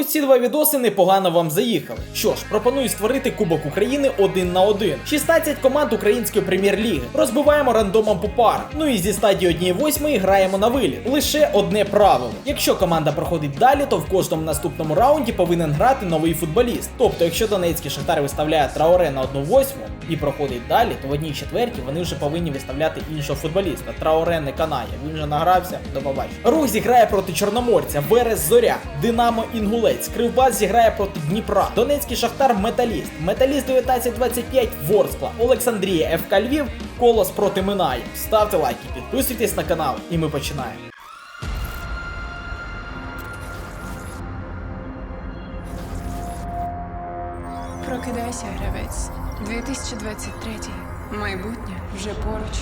Ось ці два відоси непогано вам заїхали. Що ж, пропоную створити Кубок України один на один. 16 команд української прем'єр-ліги. Розбиваємо рандомом по парах. Ну і зі стадії 1-8 граємо на виліт. Лише одне правило. Якщо команда проходить далі, то в кожному наступному раунді повинен грати новий футболіст. Тобто, якщо Донецький Шахтар виставляє Траоре на 1-8 і проходить далі, то в одній четвертій вони вже повинні виставляти іншого футболіста. Траоре не канає. Він вже награвся. До побачення. Рух зіграє проти Чорноморця, Верес Зоря, Динамо Інгулець, Кривбас зіграє проти Дніпра, Донецький Шахтар Металіст, Металіст 1925 Ворскла, Олександрія ФК Львів, Колос проти Минає. Ставте лайки, підписуйтесь на канал, і ми починаємо. Прокидайся, гравець. 2023. Майбутнє вже поруч.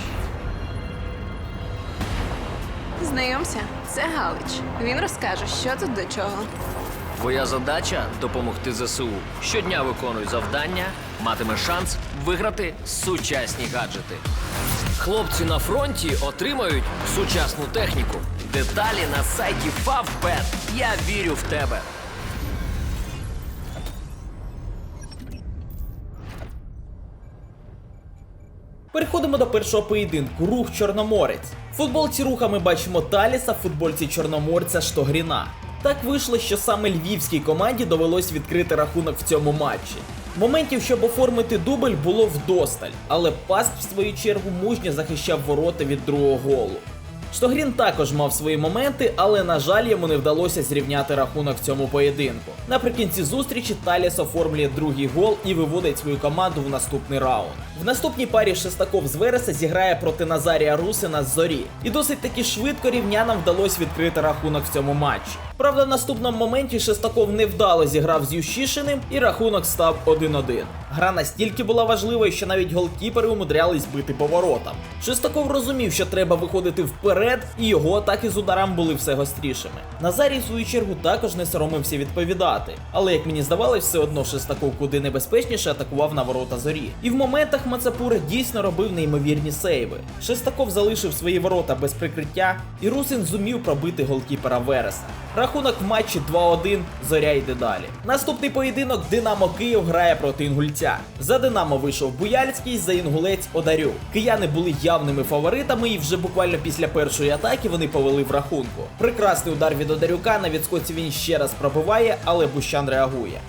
Знайомся, це Галич. Він розкаже, що тут до чого. Твоя задача допомогти ЗСУ. Щодня виконуй завдання, матиме шанс виграти сучасні гаджети. Хлопці на фронті отримають сучасну техніку. Деталі на сайті Favbet. Я вірю в тебе. Переходимо до першого поєдинку. Рух Чорноморець. В футболці руха ми бачимо Таліса, в футболці Чорноморця Штогріна. Так вийшло, що саме львівській команді довелось відкрити рахунок в цьому матчі. Моментів, щоб оформити дубль, було вдосталь, але Паст, в свою чергу, мужньо захищав ворота від другого голу. Штогрін також мав свої моменти, але на жаль йому не вдалося зрівняти рахунок в цьому поєдинку. Наприкінці зустрічі Таліс оформлює другий гол і виводить свою команду в наступний раунд. В наступній парі Шестаков з Вереса зіграє проти Назарія Русина з зорі. І досить таки швидко рівнянам вдалося відкрити рахунок в цьому матчі. Правда, в наступному моменті Шестаков невдало зіграв з Ющишиним і рахунок став 1-1. Гра настільки була важливою, що навіть голкіпери умудрялись бити по воротам. Шестаков розумів, що треба виходити вперед, і його атаки з ударом були все гострішими. Назарій, в свою чергу, також не соромився відповідати. Але як мені здавалось, все одно Шестаков куди небезпечніше атакував на ворота зорі. І в моментах Мацапура дійсно робив неймовірні сейви. Шестаков залишив свої ворота без прикриття, і Русин зумів пробити голкіпера Вереса. Рахунок в матчі 2-1, зоря йде далі. Наступний поєдинок Динамо Київ грає проти інгульця. За Динамо вийшов Буяльський, за інгулець Одарю. Кияни були явними фаворитами, і вже буквально після першої атаки вони повели в рахунку. Прекрасний удар від Одарюка, на відскоці він ще раз пробиває, але Бущан реагує.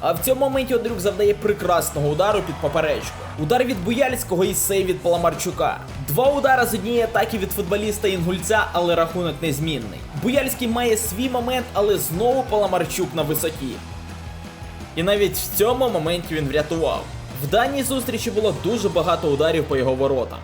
А в цьому моменті Одрюк завдає прекрасного удару під поперечку. Удар від Буяльського і сейв від Паламарчука. Два удара з однієї атаки від футболіста Інгульця, але рахунок незмінний. Буяльський має свій момент, але знову Паламарчук на висоті. І навіть в цьому моменті він врятував. В даній зустрічі було дуже багато ударів по його воротам.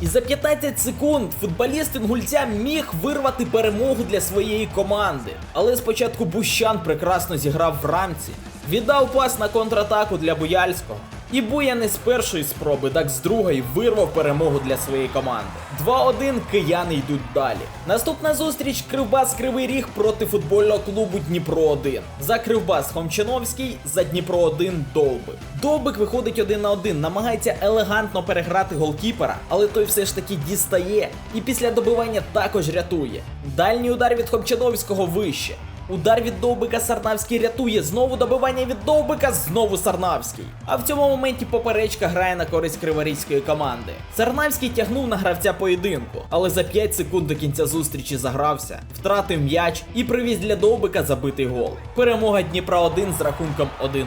І за 15 секунд футболіст інгульця міг вирвати перемогу для своєї команди. Але спочатку Бущан прекрасно зіграв в рамці, віддав пас на контратаку для Буяльського. І Буя не з першої спроби, так з другої вирвав перемогу для своєї команди. 2-1 кияни йдуть далі. Наступна зустріч Кривбас Кривий Ріг проти футбольного клубу Дніпро 1. За Кривбас Хомчановський, за Дніпро 1 Довбик. Довбик виходить один на один, намагається елегантно переграти голкіпера, але той все ж таки дістає і після добивання також рятує. Дальній удар від Хомчановського вище. Удар від Довбика Сарнавський рятує. Знову добивання від Довбика, знову Сарнавський. А в цьому моменті поперечка грає на користь криворізької команди. Сарнавський тягнув на гравця поєдинку, але за 5 секунд до кінця зустрічі загрався, втратив м'яч і привіз для Довбика забитий гол. Перемога Дніпра 1 з рахунком 1-0.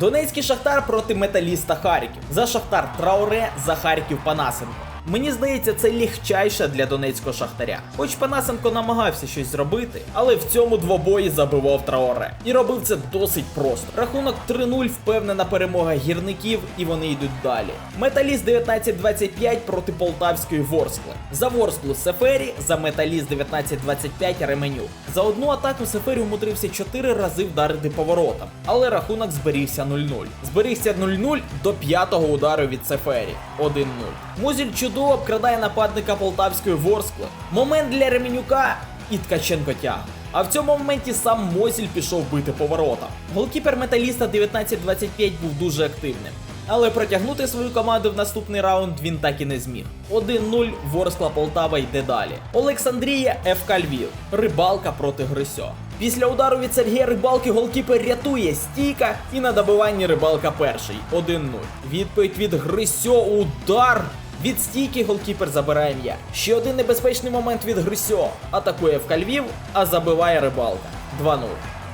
Донецький Шахтар проти металіста Харків. За Шахтар Трауре, за Харків Панасенко. Мені здається, це легчайше для донецького шахтаря. Хоч Панасенко намагався щось зробити, але в цьому двобої забивав Траоре. І робив це досить просто. Рахунок 3-0 впевнена перемога гірників, і вони йдуть далі. Металіст 19-25 проти полтавської Ворскли. За Ворсклу Сефері, за Металіст 19-25 Ременюк. За одну атаку Сефері умудрився 4 рази вдарити поворотом, але рахунок зберігся 0-0. Зберігся 0-0 до п'ятого удару від Сефері 1-0. Музіль чудово обкрадає нападника полтавської Ворскли. Момент для Ременюка і Ткаченко тягне. А в цьому моменті сам Мозіль пішов бити поворотом. Голкіпер металіста 19-25 був дуже активним. Але протягнути свою команду в наступний раунд він так і не зміг. 1-0 Ворскла Полтава йде далі. Олександрія ФК Львів. Рибалка проти Грисьо. Після удару від Сергія Рибалки голкіпер рятує стійка і на добиванні рибалка перший. 1-0. Відповідь від Грисьо. Удар. Від стійки голкіпер забирає м'яч. Ще один небезпечний момент від Грисьо. Атакує ФК Львів, а забиває рибалка. 2-0.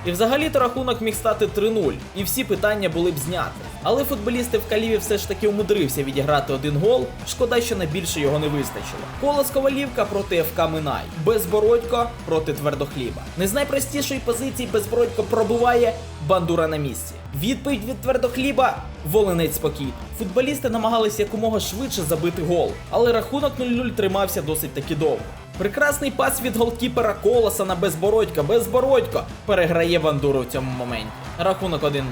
І взагалі-то рахунок міг стати 3-0, і всі питання були б зняті. Але футболісти в Каліві все ж таки умудрився відіграти один гол. Шкода, що на більше його не вистачило. Колос Ковалівка проти ФК Минай. Безбородько проти твердохліба. Не з найпростішої позиції Безбородько пробуває бандура на місці. Відповідь від твердохліба Волинець спокій. Футболісти намагалися якомога швидше забити гол, але рахунок 0-0 тримався досить таки довго. Прекрасний пас від голкіпера Колоса на Безбородька. Безбородько переграє Вандуру в цьому моменті. Рахунок 1-0.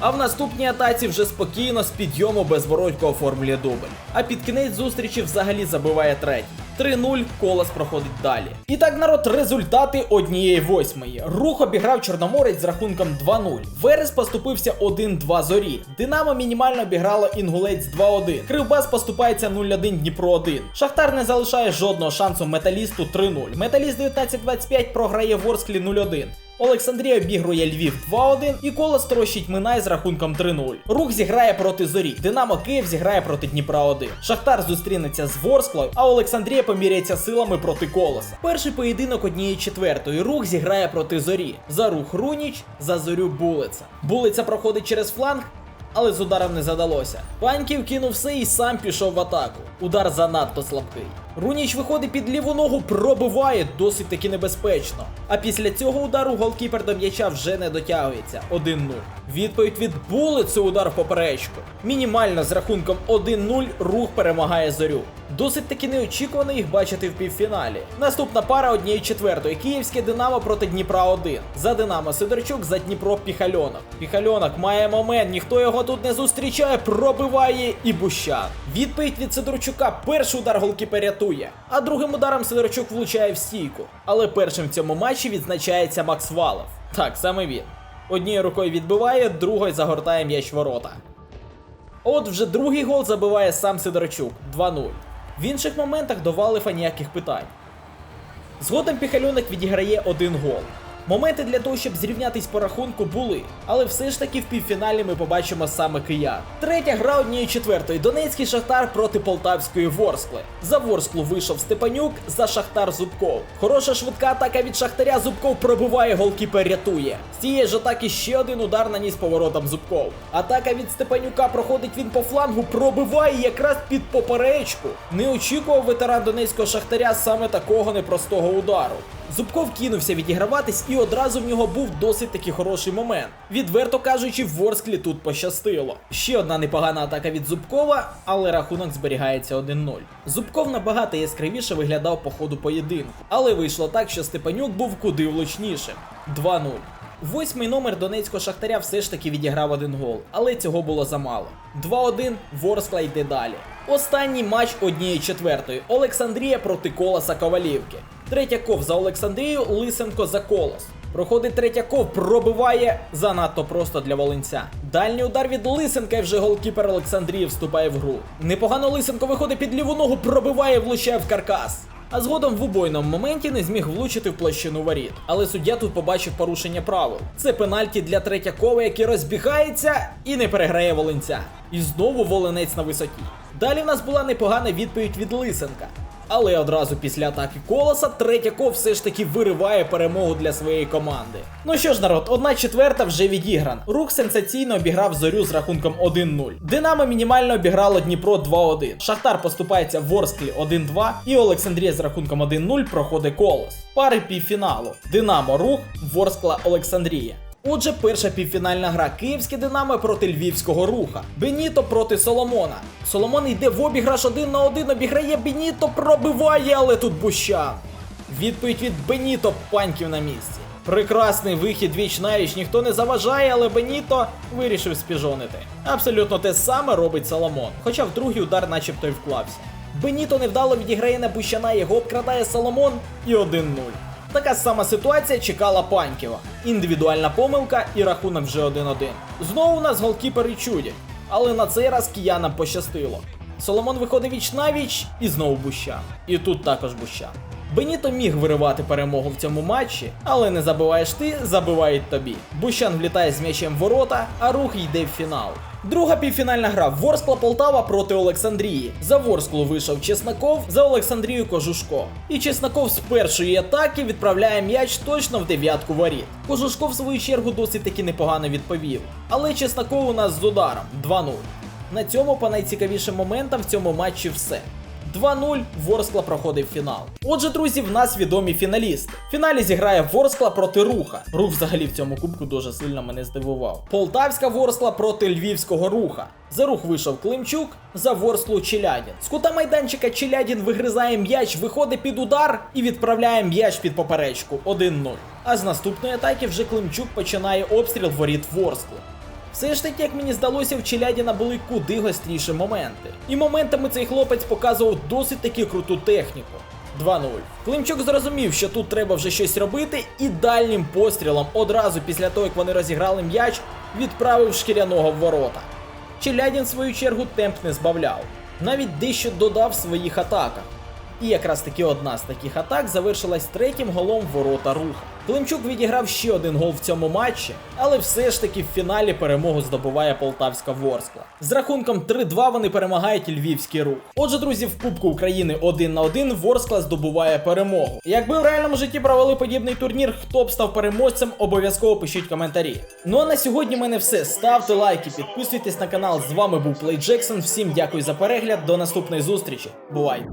А в наступній атаці вже спокійно з підйому Безбородько оформлює дубль. А під кінець зустрічі взагалі забиває третій. 3-0 колос проходить далі. І так, народ, результати однієї восьмої. Рух обіграв Чорноморець з рахунком 2-0. Верес поступився 1-2 зорі. Динамо мінімально обіграло Інгулець 2-1. Кривбас поступається 0-1 Дніпро 1. Шахтар не залишає жодного шансу металісту 3-0. Металіст 19-25 програє Ворсклі 0-1. Олександрія обігрує Львів 2-1 і колос трощить Минай з рахунком 3-0. Рух зіграє проти зорі. Динамо Київ зіграє проти Дніпра 1. Шахтар зустрінеться з Ворсклою, а Олександрія поміряється силами проти колоса. Перший поєдинок однієї четвертої. Рух зіграє проти зорі. За рух Руніч, за зорю Булиця. Булиця проходить через фланг. Але з ударом не задалося. Паньків кинув все і сам пішов в атаку. Удар занадто слабкий. Руніч виходить під ліву ногу, пробиває досить таки небезпечно. А після цього удару голкіпер до м'яча вже не дотягується. 1-0. Відповідь від Булиці удар в поперечку. Мінімально з рахунком 1-0 рух перемагає зорю. Досить таки неочікувано їх бачити в півфіналі. Наступна пара однієї четвертої. Київське Динамо проти Дніпра 1. За Динамо Сидорчук, за Дніпро Піхальонок. Піхальонок має момент, ніхто його тут не зустрічає, пробиває і Бущан. Відповідь від Сидорчука. Перший удар голкіпер рятує, а другим ударом Сидорчук влучає в стійку. Але першим в цьому матчі відзначається Макс Валов. Так, саме він. Однією рукою відбиває, другою загортає м'яч ворота. От вже другий гол забиває сам Сидорчук 2-0. В інших моментах до Валефа ніяких питань. Згодом Піхальонок відіграє один гол. Моменти для того, щоб зрівнятись по рахунку, були, але все ж таки в півфіналі ми побачимо саме киян. Третя гра однієї четвертої. Донецький Шахтар проти Полтавської Ворскли. За Ворсклу вийшов Степанюк, за Шахтар Зубков. Хороша швидка атака від Шахтаря. Зубков пробиває, голкіпер рятує. З цієї ж атаки ще один удар наніс поворотом Зубков. Атака від Степанюка проходить він по флангу, пробиває якраз під поперечку. Не очікував ветеран Донецького Шахтаря саме такого непростого удару. Зубков кинувся відіграватись, і одразу в нього був досить таки хороший момент. Відверто кажучи, в Ворсклі тут пощастило. Ще одна непогана атака від Зубкова, але рахунок зберігається 1-0. Зубков набагато яскравіше виглядав по ходу поєдинку, але вийшло так, що Степанюк був куди влучнішим. 2-0. Восьмий номер Донецького Шахтаря все ж таки відіграв один гол, але цього було замало. 2-1, Ворскла йде далі. Останній матч однієї четвертої. Олександрія проти Колоса Ковалівки. Третяков за Олександрію, Лисенко за Колос. Проходить Третяков, пробиває занадто просто для Волинця. Дальній удар від Лисенка і вже голкіпер Олександрії вступає в гру. Непогано Лисенко виходить під ліву ногу, пробиває, влучає в каркас. А згодом в убойному моменті не зміг влучити в площину воріт. Але суддя тут побачив порушення правил. Це пенальті для Третякова, який розбігається і не переграє Волинця. І знову Волинець на висоті. Далі в нас була непогана відповідь від Лисенка. Але одразу після атаки колоса Третьяков все ж таки вириває перемогу для своєї команди. Ну що ж, народ, одна четверта вже відіграна. Рух сенсаційно обіграв зорю з рахунком 1-0. Динамо мінімально обіграло Дніпро 2-1. Шахтар поступається Ворсклі 1-2 і Олександрія з рахунком 1-0 проходить колос. Пари півфіналу: Динамо Рух, Ворскла Олександрія. Отже, перша півфінальна гра Київське Динамо проти Львівського руха. Беніто проти Соломона. Соломон йде в обіграш один на один, обіграє Беніто, пробиває, але тут Бущан. Відповідь від Беніто паньків на місці. Прекрасний вихід віч навіч ніхто не заважає, але Беніто вирішив спіжонити. Абсолютно те саме робить Соломон, хоча в другий удар начебто й вклався. Беніто невдало відіграє на Бущана, його обкрадає Соломон і 1-0. Така сама ситуація чекала Паньківа. Індивідуальна помилка і рахунок вже 1-1. Знову у нас голкіпери чудять. Але на цей раз киянам пощастило. Соломон виходить віч навіч і знову буща. І тут також Бущан. Беніто міг виривати перемогу в цьому матчі, але не забиваєш ти, забивають тобі. Бущан влітає з м'ячем в ворота, а рух йде в фінал. Друга півфінальна гра Ворскла Полтава проти Олександрії. За Ворсклу вийшов Чесноков, за Олександрію Кожушко. І Чесноков з першої атаки відправляє м'яч точно в дев'ятку воріт. Кожушко в свою чергу досить таки непогано відповів. Але Чесноков у нас з ударом 2-0. На цьому по найцікавішим моментам в цьому матчі все. 2-0 Ворскла проходить фінал. Отже, друзі, в нас відомі фіналісти. В фіналі зіграє Ворскла проти Руха. Рух взагалі в цьому кубку дуже сильно мене здивував. Полтавська Ворскла проти Львівського руха. За рух вийшов Климчук, за Ворсклу Челядін. З кута майданчика Челядін вигризає м'яч, виходить під удар і відправляє м'яч під поперечку 1-0. А з наступної атаки вже Климчук починає обстріл воріт Ворскли. Все ж таки, як мені здалося, в Челядіна були куди гостріші моменти. І моментами цей хлопець показував досить таки круту техніку. 2-0. Климчук зрозумів, що тут треба вже щось робити, і дальнім пострілом одразу після того, як вони розіграли м'яч, відправив шкіряного в ворота. Челядін, в свою чергу, темп не збавляв, навіть дещо додав в своїх атаках. І якраз таки одна з таких атак завершилась третім голом ворота руха. Климчук відіграв ще один гол в цьому матчі, але все ж таки в фіналі перемогу здобуває полтавська Ворскла. З рахунком 3-2 вони перемагають львівський рух. Отже, друзі, в Кубку України 1 на 1 Ворскла здобуває перемогу. Якби в реальному житті провели подібний турнір, хто б став переможцем, обов'язково пишіть коментарі. Ну а на сьогодні в мене все. Ставте лайки, підписуйтесь на канал. З вами був Плей Джексон. Всім дякую за перегляд. До наступної зустрічі. Бувай!